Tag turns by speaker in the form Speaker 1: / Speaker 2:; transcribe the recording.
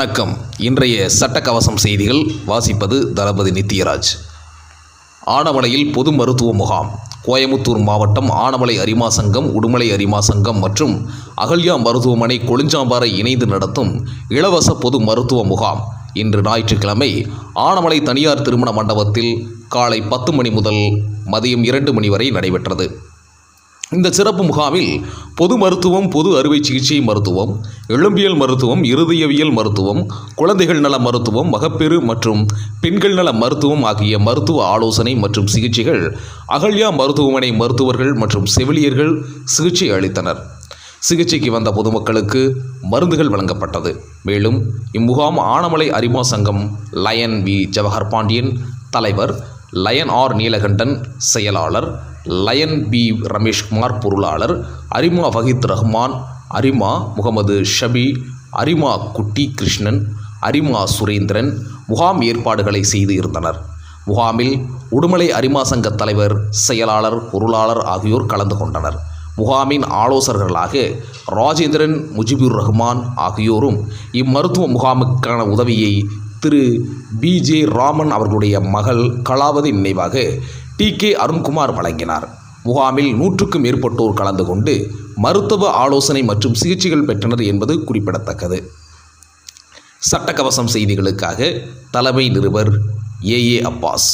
Speaker 1: வணக்கம். இன்றைய சட்டக்கவசம் செய்திகள் வாசிப்பது தளபதி நித்யராஜ். ஆனமலையில் பொது மருத்துவ முகாம். கோயமுத்தூர் மாவட்டம் ஆனமலை அரிமா சங்கம் உடுமலை அரிமா சங்கம் மற்றும் அகல்யா மருத்துவமனை கொளிஞ்சாம்பாறை இணைந்து நடத்தும் இலவச பொது மருத்துவ முகாம். இன்று ஞாயிற்றுக்கிழமை ஆனமலை தனியார் திருமண மண்டபத்தில் காலை பத்து மணி முதல் மதியம் இரண்டு மணி வரை நடைபெற்றது. இந்த சிறப்பு முகாமில் பொது மருத்துவம் பொது அறுவை சிகிச்சை மருத்துவம் எலும்பியல் மருத்துவம் இருதயவியல் மருத்துவம் குழந்தைகள் நல மருத்துவம் மகப்பேறு மற்றும் பெண்கள் நல மருத்துவம் ஆகிய மருத்துவ ஆலோசனை மற்றும் சிகிச்சைகள் அகல்யா மருத்துவமனை மருத்துவர்கள் மற்றும் செவிலியர்கள் சிகிச்சை அளித்தனர். சிகிச்சைக்கு வந்த பொதுமக்களுக்கு மருந்துகள் வழங்கப்பட்டது. மேலும் இம்முகாம் ஆனமலை அரிமா சங்கம் லயன் வி. ஜவஹர் பாண்டியன் தலைவர் லயன் ஆர் நீலகண்டன் செயலாளர் லயன் பி ரமேஷ்குமார் பொருளாளர் அரிமா வஹித் ரஹ்மான் அரிமா முகமது ஷபி அரிமா குட்டி கிருஷ்ணன் அரிமா சுரேந்திரன் முகாம் ஏற்பாடுகளை செய்து இருந்தனர். முகாமில் உடுமலை அரிமா சங்க தலைவர் செயலாளர் பொருளாளர் ஆகியோர் கலந்து கொண்டனர். முகாமின் ஆலோசகர்களாக ராஜேந்திரன் முஜிபுர் ரஹ்மான் ஆகியோரும் இம்மருத்துவ முகாமுக்கான உதவியை திரு பி ஜே ராமன் அவர்களுடைய மகள் கலாவதி நினைவாக டி கே அருண்குமார் வழங்கினார். முகாமில் நூற்றுக்கும் மேற்பட்டோர் கலந்து கொண்டு மருத்துவ ஆலோசனை மற்றும் சிகிச்சைகள் பெற்றனர் என்பது குறிப்பிடத்தக்கது. சட்டக்கவசம் செய்திகளுக்காக தலைமை நிருபர் ஏ ஏ அப்பாஸ்.